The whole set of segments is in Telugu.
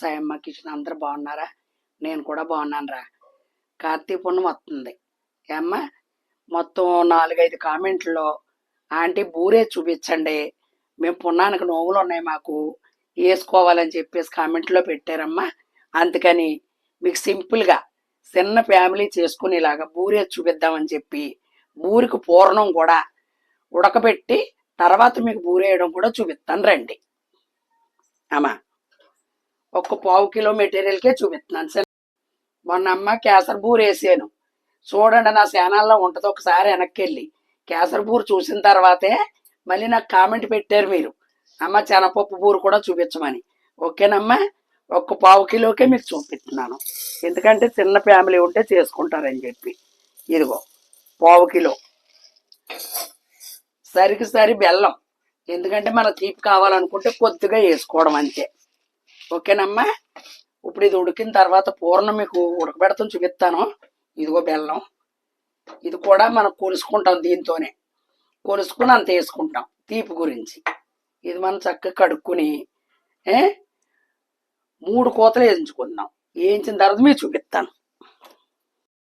సాయమ్మ కిషన్ అందరు బాగున్నారా? నేను కూడా బాగున్నాను రా కార్తీక పుణ్యం వస్తుంది. ఏమ్మ? మొత్తం నాలుగైదు కామెంట్లో ఆంటీ బూరే చూపించండి. మేము పుణ్యానికి నోవులు ఉన్నాయి మాకు. వేసుకోవాలని చెప్పేసి కామెంట్లో పెట్టారమ్మా. అందుకని మీకు సింపుల్గా చిన్న ఫ్యామిలీ చేసుకునేలాగా బూరే చూపిద్దామని చెప్పి బూరికి పూర్ణం కూడా ఉడకబెట్టి తర్వాత మీకు బూరేయడం కూడా చూపిస్తాను రండి. అమ్మా. ఒక్క పావు కిలో మెటీరియల్కే చూపిస్తున్నాను. సరే. మొన్న అమ్మ కేసర్ వేసాను. చూడండి నా సేనాల్లో ఉంటుంది. ఒకసారి వెనక్కి వెళ్ళి కేసర్ బూరు చూసిన తర్వాతే మళ్ళీ నాకు కామెంట్ పెట్టారు మీరు. అమ్మ చెనపప్పు బూరు కూడా చూపించమని. ఓకేనమ్మా? ఒక్క పావు కిలోకే మీకు చూపిస్తున్నాను. ఎందుకంటే చిన్న ఫ్యామిలీ ఉంటే చేసుకుంటారని చెప్పి. ఇదిగో పావు కిలో. సరికి సరి బెల్లం. ఎందుకంటే మన తీపి కావాలనుకుంటే కొద్దిగా వేసుకోవడం అంతే. ఓకేనమ్మా? ఇప్పుడు ఇది ఉడికిన తర్వాత పూర్ణం మీకు ఉడకబెడతాం చూపిస్తాను. ఇదిగో బెల్లం. ఇది కూడా మనం కొలుసుకుంటాం దీంతోనే. కొలుసుకుని అంత వేసుకుంటాం తీపి గురించి. ఇది మనం చక్కగా కడుక్కుని మూడు కోతలు వేయించుకుందాం. వేయించిన తర్వాత మీరు చూపిస్తాను.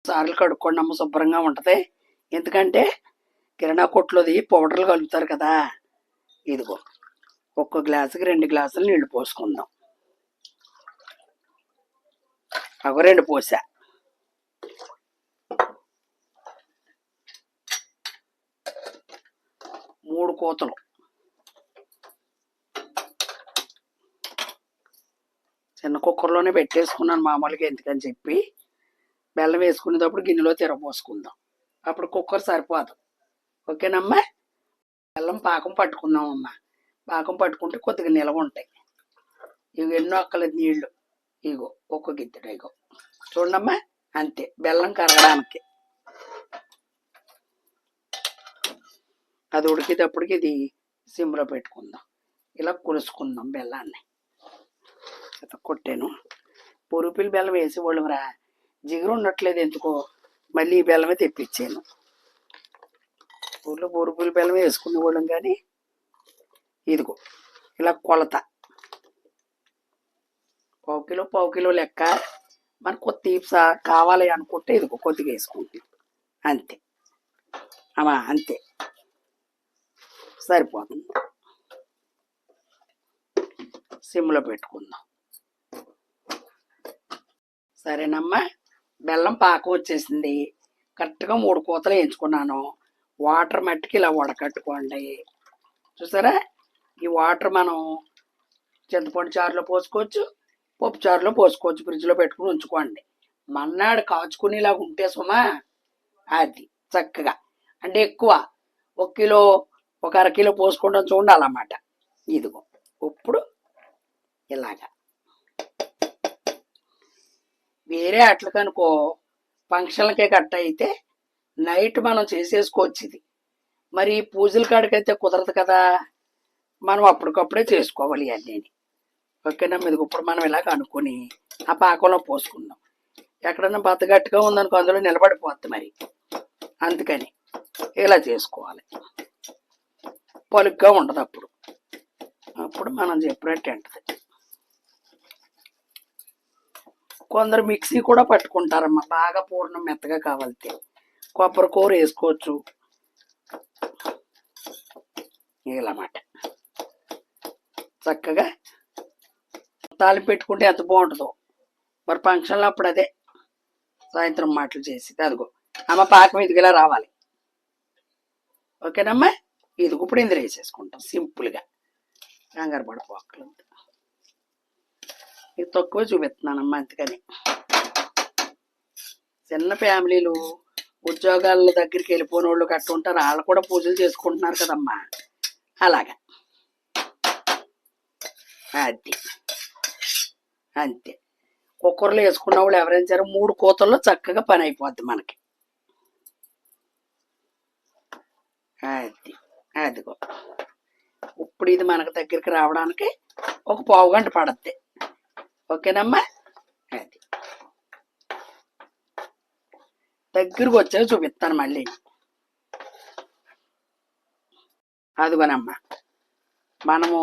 సార్లు కడుక్కోండి అమ్మ శుభ్రంగా ఉంటుంది. ఎందుకంటే కిరాణా కొట్లోది పౌడర్లు కలుపుతారు కదా. ఇదిగో ఒక్క గ్లాసుకి రెండు గ్లాసులు నీళ్ళు పోసుకుందాం. రెండు పోసా. మూడు కోతలు. చిన్న కుక్కర్లోనే పెట్టేసుకున్నాను మామూలుగా ఎందుకని చెప్పి. బెల్లం వేసుకునేటప్పుడు గిన్నెలో తిరగపోసుకుందాం అప్పుడు కుక్కర్ సరిపోదు. ఓకేనమ్మా? బెల్లం పాకం పట్టుకుందామమ్మా. పాకం పట్టుకుంటే కొద్దిగా నిలవ ఉంటాయి. ఇవి ఎన్నో అక్కల నీళ్ళు. ఇగో ఒక్క గిద్దెడు ఇగో. చూడమ్మా అంతే బెల్లం కరగడానికి. అది ఉడికేటప్పటికి ఇది సిమ్లో పెట్టుకుందాం. ఇలా కొలుసుకుందాం బెల్లాన్ని. ఇత కొట్టాను. పొరుపులు బెల్లం వేసేవాళ్ళం రా. జిగురు ఉండట్లేదు ఎందుకో. మళ్ళీ ఈ బెల్లమే తెప్పించాను. ఊళ్ళో పొరుపులు బెల్లం వేసుకునేవాళ్ళం కానీ ఇదిగో ఇలా కొలత. పావు కిలో పావు కిలో లెక్క మనకు కొత్త తీపి కావాలి అనుకుంటే ఇదిగో కొద్దిగా వేసుకుంటాం అంతే. అమ్మా అంతే. సరిపోతుంది. సిమ్లో పెట్టుకుందాం. సరేనమ్మా. బెల్లం పాకం వచ్చేసింది. కరెక్ట్గా మూడు కోతలు వేయించుకున్నాను. వాటర్ మట్టికి ఇలా వడకట్టుకోండి. చూసారా? ఈ వాటర్ మనం చింతపండు చారులో పోసుకోవచ్చు. పప్పు చారులో పోసుకోవచ్చు ఫ్రిడ్జ్లో పెట్టుకుని ఉంచుకోండి. మన్నాడు కాచుకునేలాగా ఉంటే సుమా అది చక్కగా. అంటే ఎక్కువ ఒక కిలో ఒక అరకిలో పోసుకోవడం చూడాలన్నమాట ఇదిగో ఇప్పుడు ఇలాగా. వేరే అట్లకి ఫంక్షన్లకే కట్ట అయితే నైట్ మనం చేసేసుకోవచ్చు ఇది. మరి పూజల కాడికైతే కుదరదు కదా. మనం అప్పటికప్పుడే చేసుకోవాలి అన్నీ ఓకేనా మీద ఇప్పుడు మనం ఇలాగ అనుకుని ఆ పాకంలో పోసుకుందాం. ఎక్కడన్నా బతగట్టుగా ఉందనుకో అందులో నిలబడిపోద్ది మరి. అందుకని ఇలా చేసుకోవాలి. పలుగ్గా ఉండదు అప్పుడు. అప్పుడు మనం చెప్పినట్టు ఉంటుంది. కొందరు మిక్సీ కూడా పట్టుకుంటారమ్మా. బాగా పూర్ణం మెత్తగా కావాలితే కొబ్బరి కూర వేసుకోవచ్చు. ఇలామాట. చక్కగా తాలింపు పెట్టుకుంటే ఎంత బాగుంటుందో. మరి ఫంక్షన్లో అప్పుడు అదే. సాయంత్రం మాటలు చేసి అదిగో. అమ్మ పాకం ఇదిగలా రావాలి. ఓకేనమ్మా? ఇది ఇప్పుడు ఇందులో వేసేసుకుంటాం. సింపుల్గా. కంగారు పడిపోకలేదు ఇది తక్కువ చూపిస్తున్నానమ్మా అందుకని. చిన్న ఫ్యామిలీలు ఉద్యోగాల దగ్గరికి వెళ్ళిపోయిన వాళ్ళు కట్టు ఉంటారు. వాళ్ళు కూడా పూజలు చేసుకుంటున్నారు కదమ్మా. అలాగా. అది. అంతే. కుక్కర్లో వేసుకున్న వాళ్ళు ఎవరైనా సరే మూడు కూతల్లో చక్కగా పని అయిపోద్ది మనకి. అది అదిగో. ఇప్పుడు ఇది మనకు దగ్గరికి రావడానికి ఒక పావు గంట పడద్ది. ఓకేనమ్మా? అది. దగ్గరికి వచ్చాక చూపిస్తాను మళ్ళీ. అదిగోనమ్మా. మనము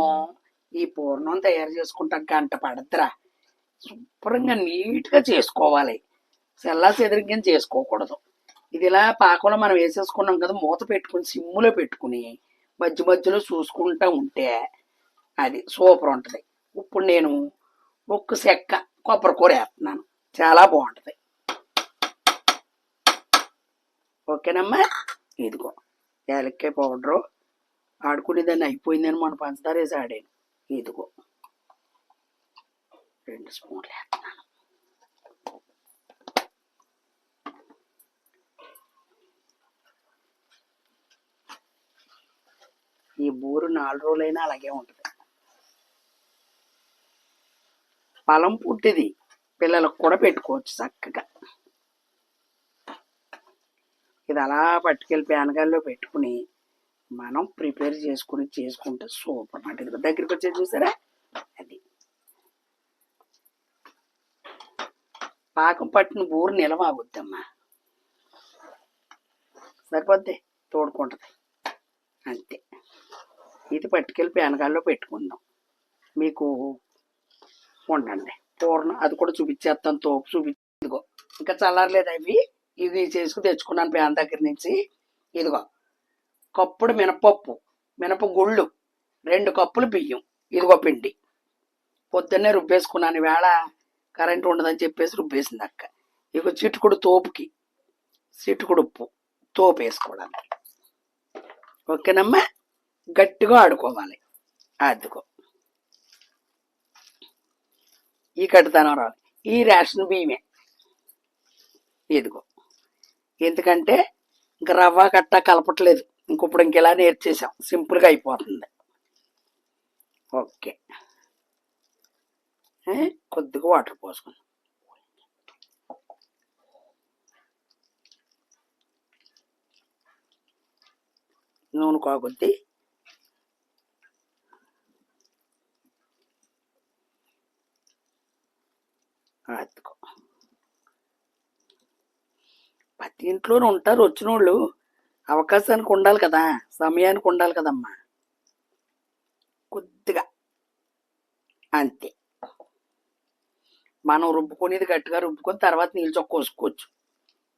ఈ పూర్ణం తయారు చేసుకుంటాం గంట పడద్దురా. శుభ్రంగా నీట్గా చేసుకోవాలి. సెల్లా చెదిరిగ్గా చేసుకోకూడదు. ఇది ఇలా పాకంలో మనం వేసేసుకున్నాం కదా మూత పెట్టుకుని సిమ్ములో పెట్టుకుని మధ్య మధ్యలో చూసుకుంటూ ఉంటే అది సూపర్ ఉంటుంది. ఇప్పుడు నేను ఒక్క చెక్క కొబ్బరి కూర వేస్తున్నాను. చాలా బాగుంటుంది. ఓకేనమ్మా? ఇదిగో యాలక్కాయ పౌడరు. ఆడుకునేదాన్ని అయిపోయిందని మన పంచదార వేసి ఆడాను. ఇదిగో. రెండు స్పూన్లు వేస్తున్నాను. ఈ బూరు నాలుగు రోజులైనా అలాగే ఉంటుంది. పొలం పుట్టిది పిల్లలకు కూడా పెట్టుకోవచ్చు చక్కగా. ఇది అలా పట్టుకెళ్ళి పేనగాల్లో పెట్టుకుని మనం ప్రిపేర్ చేసుకుని చేసుకుంటే సూపర్. మాట ఇది దగ్గరికి వచ్చేది చూసారా? అది. పాకం పట్టిన ఊరు నిలవాగుద్దమ్మా సరిపోద్ది తోడుకుంటుంది. అంతే. ఇది పట్టుకెళ్ళి పేనకాల్లో పెట్టుకుందాం. మీకు ఉండండి. పూర్ణం అది కూడా చూపించేస్తాను తోపు చూపి ఇదిగో ఇంకా చల్లారలేదు అవి. ఇది చేసుకుని తెచ్చుకున్నాను పేన దగ్గర నుంచి. ఇదిగో కప్పుడు మినపప్పు మినపగుళ్ళు రెండు కప్పులు బియ్యం. ఇదిగో పిండి. పొద్దున్నే రుబ్బేసుకున్నాను. వేళ కరెంట్ ఉండదని చెప్పేసి రుబ్బేసింది అక్క. ఇక చిటుకుడు తోపుకి చిటుకుడు ఉప్పు తోపు వేసుకోవడానికి ఓకేనమ్మా? గట్టిగా ఆడుకోవాలి. అదిగో. ఈ కట్టుతనం రాదు ఈ రేషన్ బియ్యమే. ఇదిగో. ఎందుకంటే ఇంక రవ్వ కట్ట కలపట్లేదు. ఇంకొప్పుడు ఇంకెలా నేర్చేసాం. సింపుల్గా అయిపోతుంది. ఓకే. కొద్దిగా వాటర్ పోసుకుని నూనె కాకొద్ది అతుకో ప్రతి ఇంట్లోనే ఉంటారు వచ్చిన వాళ్ళు అవకాశానికి ఉండాలి కదా సమయానికి ఉండాలి కదమ్మా. కొద్దిగా. అంతే. మనం రుబ్బుకునేది గట్టిగా రుబ్బుకొని తర్వాత నీళ్ళు చొక్క కోసుకోవచ్చు.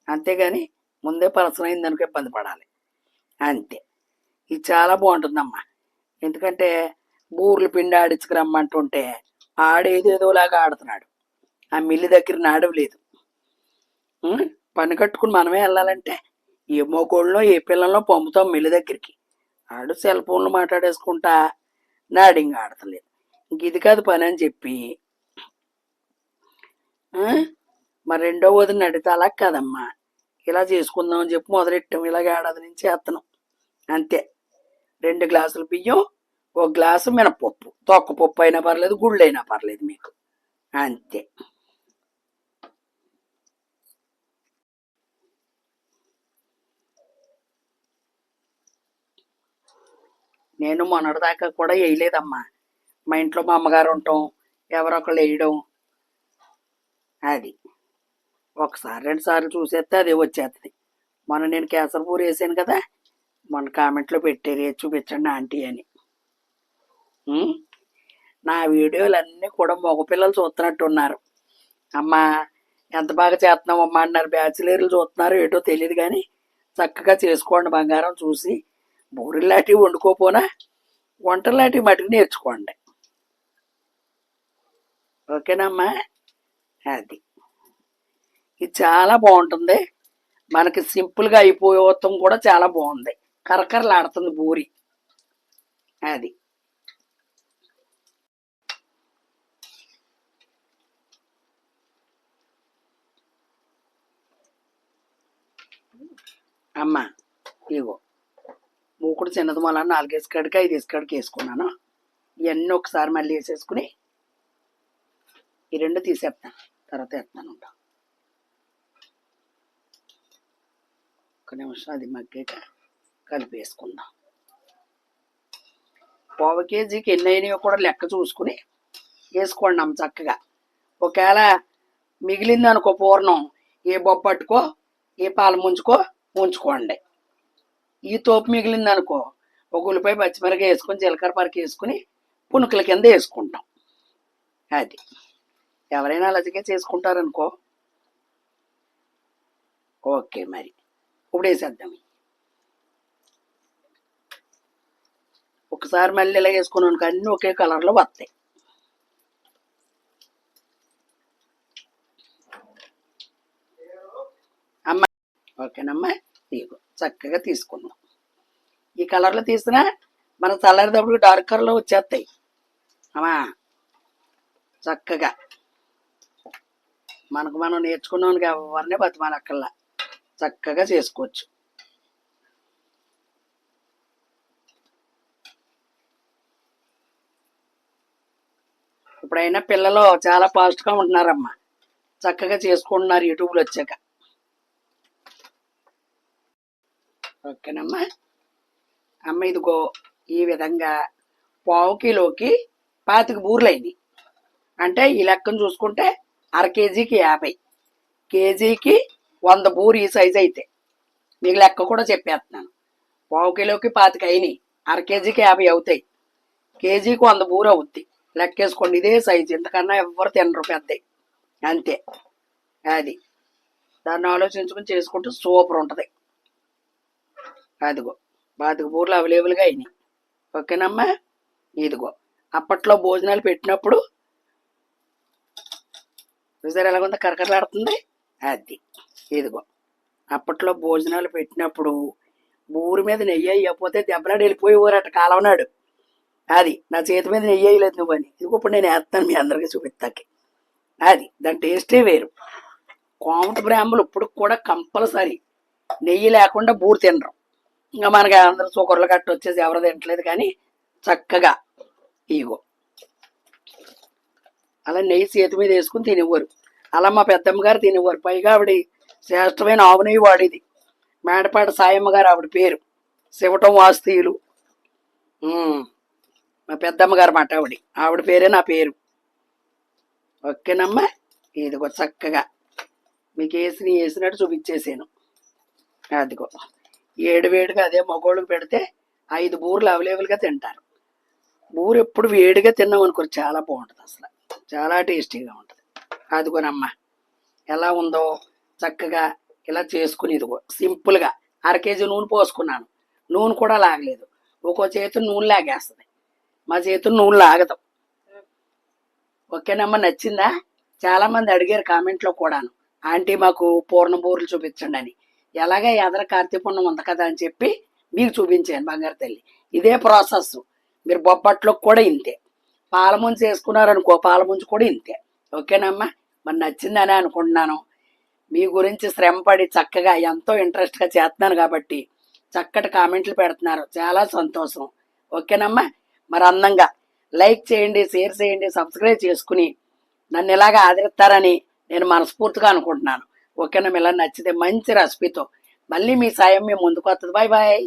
అంతేగాని ముందే పలసనైంది అనుకో ఇబ్బంది పడాలి. అంతే. ఇది చాలా బాగుంటుందమ్మా. ఎందుకంటే బూర్లు పిండి ఆడించుకురమ్మంటుంటే ఆడేదేదోలాగా ఆడుతున్నాడు. ఆ మిల్లి దగ్గర నాడవలేదు పని కట్టుకుని మనమే వెళ్ళాలంటే ఏ మోకోళ్ళలో ఏ పిల్లల్లో పంపుతాం మిల్లి దగ్గరికి. ఆడు సెల్ ఫోన్లు మాట్లాడేసుకుంటా నాడింగ్ ఆడతలేదు. ఇంక ఇది కాదు పని అని చెప్పి మరి రెండో వదిన అడిగితే అలా కాదమ్మా. ఇలా చేసుకుందాం అని చెప్పి మొదలెట్టాం. ఇలాగ ఏడాది నుంచి వేస్తున్నాం అంతే. రెండు గ్లాసులు బియ్యం ఒక గ్లాసు మినపప్పు. తొక్క పప్పు అయినా పర్లేదు గుళ్ళు అయినా పర్లేదు మీకు. అంతే. నేను మొన్నటిదాకా కూడా వేయలేదమ్మా. మా ఇంట్లో మా అమ్మగారు ఉండటం ఎవరొకళ్ళు వేయడం. అది. ఒకసారి రెండు సార్లు చూసేస్తే అదే వచ్చేస్తుంది మొన్న నేను కేసరపూర్ వేసాను కదా మొన్న కామెంట్లో పెట్టారు "ఏది చూపించండి ఆంటీ అని. నా వీడియోలు అన్నీ కూడా మగపిల్లలు చూస్తున్నట్టు ఉన్నారు అమ్మా ఎంత బాగా చేస్తున్నామమ్మా అన్నారు. బ్యాచిలర్లు చూస్తున్నారు ఏటో తెలియదు కానీ చక్కగా చేసుకోండి బంగారం చూసి. బూరెల్లాంటివి వండుకోపోనా? వంటలాంటివి మటుకు నేర్చుకోండి. ఓకేనమ్మా అది. ఇది చాలా బాగుంటుంది. మనకి సింపుల్గా అయిపోవటం కూడా చాలా బాగుంది. కరకరలాడుతుంది బూరి. అది. అమ్మ ఇగో. మూకుడు చిన్నది మళ్ళా నాలుగేసి కడికి ఐదు కడికి వేసుకున్నాను. ఇవన్నీ ఒకసారి మళ్ళీ వేసేసుకుని ఈ రెండు తీసేస్తాను తర్వాత వేస్తాను ఒక నిమిషం అది మగ్గాక కలిపి వేసుకుందాం. పావు కేజీకి ఎన్ని అయినాయో కూడా లెక్క చూసుకుని వేసుకోండి అమ్మ చక్కగా. ఒకవేళ మిగిలింది అనుకో పూర్ణం ఏ బొబ్బ పట్టుకో ఏ పాలు ముంచుకో ఉంచుకోండి ఈ తోపు మిగిలింది అనుకో ఒక ఉల్లిపాయ పచ్చిమిరకాయ వేసుకొని జీలకర్ర పరికి వేసుకుని పునుకుల కింద వేసుకుంటాం. అది. ఎవరైనా అలాగే చేసుకుంటారనుకో. ఓకే మరి. ఇప్పుడు వేసేద్దాం ఒకసారి మళ్ళీ ఇలా వేసుకున్నాను అన్నీ ఒకే కలర్లో వస్తాయి. అమ్మ. ఓకేనమ్మా. తీగు చక్కగా తీసుకున్నాం. ఈ కలర్లో తీసినా మన చల్లారేటప్పుడు డార్క్ కలర్లో వచ్చేస్తాయి. అమ్మా. చక్కగా. మనకు మనం నేర్చుకున్నాను ఎవరిని బతిమాలక్కల్లా చక్కగా చేసుకోవచ్చు. ఇప్పుడైనా పిల్లలు చాలా ఫాస్ట్గా ఉంటున్నారమ్మా. చక్కగా చేసుకుంటున్నారు యూట్యూబ్లో వచ్చాక. ఓకేనమ్మా. అమ్మ ఇదిగో ఈ విధంగా పావు కిలోకి పాతిక బూర్లు అయింది అంటే ఈ లెక్కను చూసుకుంటే అర కేజీకి యాభై. కేజీకి వంద బూరు ఈ సైజు అయితే. మీకు లెక్క కూడా చెప్పేస్తున్నాను. పావు కిలోకి పాతిక అయినాయి అర కేజీకి యాభై అవుతాయి. కేజీకి వంద బూరు అవుద్ది. లెక్కేసుకోండి ఇదే సైజు ఇంతకన్నా ఎవ్వరు తినరు పెద్దవి అంతే. అది. దాన్ని ఆలోచించుకుని చేసుకుంటే సూపర్ ఉంటుంది. అదిగో. బాతిక పూర్లు అవైలబుల్గా అయినాయి. ఓకేనమ్మా? ఇదిగో. అప్పట్లో భోజనాలు పెట్టినప్పుడు చూసారు ఎలాగుందో కరకరలాడుతుంది? అది. ఇదిగో. అప్పట్లో భోజనాలు పెట్టినప్పుడు ఊరి మీద నెయ్యి అయ్యకపోతే దెబ్బలాడి వెళ్ళిపోయేవారట కాలవనాడు అది. నా చేతి మీద నెయ్యి వేయలేదు నువ్వు అని. ఇదిగో ఇప్పుడు నేను వేస్తాను మీ అందరికీ చూపిస్తాకి. అది. దాని టేస్టే వేరు. కోమట బ్రాహ్మలు ఇప్పుడు కూడా కంపల్సరీ నెయ్యి లేకుండా బూరు తినరు. ఇంకా మనకి అందరూ షుగర్లు కట్టి వచ్చేసి ఎవరు తింటలేదు కానీ చక్కగా. ఇగో అలా నెయ్యి చేతి మీద వేసుకుని తినేవారు. అలా మా పెద్దమ్మ గారు తినేవారు. పైగా ఆవిడ శ్రేష్టమైన ఆవు నెయ్యి వాడేది. మేడపాటి సాయమ్మ గారు ఆవిడ పేరు. శివటం వాస్తీయులు. మా పెద్దమ్మ గారు మాట ఆవిడ. ఆవిడ పేరే నా పేరు. ఓకేనమ్మా? ఇదిగో చక్కగా. మీకు వేసిన వేసినట్టు చూపించేసాను. అదిగో. ఏడు వేడిగా అదే మగోళ్ళకి పెడితే ఐదు బూరలు అవైలబుల్గా తింటారు. బూరు ఎప్పుడు వేడిగా తిన్నాం అనుకోరు చాలా బాగుంటుంది అసలు. చాలా టేస్టీగా ఉంటుంది. అదిగోనమ్మా ఎలా ఉందో చక్కగా ఇలా చేసుకుని ఇదిగో సింపుల్గా అర కేజీ నూనె పోసుకున్నాను. నూనె కూడా లాగలేదు. ఒక్కో చేతి నూనె లాగేస్తుంది. మా చేతులు నూనె లాగదు. ఓకేనమ్మా నచ్చిందా? చాలా మంది అడిగారు కామెంట్లో కూడాను. ఆంటీ మాకు పూర్ణ బూరెలు చూపించండి అని. ఎలాగ ఎదర కార్తీక ఉంది కదా అని చెప్పి మీకు చూపించాను బంగారు తల్లి. ఇదే ప్రాసెస్ మీరు బొబ్బట్లకు కూడా ఇంతే. పాల వేసుకున్నారనుకో పాల కూడా ఇంతే. ఓకేనమ్మా? మరి నచ్చిందని అనుకుంటున్నాను. మీ గురించి శ్రమపడి చక్కగా ఎంతో ఇంట్రెస్ట్గా చేస్తున్నాను కాబట్టి చక్కటి కామెంట్లు పెడుతున్నారు. చాలా సంతోషం. ఓకేనమ్మా? మరి అందంగా లైక్ చేయండి షేర్ చేయండి సబ్స్క్రైబ్ చేసుకుని నన్ను ఇలాగ ఆదరిస్తారని నేను మనస్ఫూర్తిగా అనుకుంటున్నాను. ఓకేనా ఇలా నచ్చితే మంచి రెసిపీతో మళ్ళీ మీ సాయం మేము ముందుకు వస్తుంది. Bye bye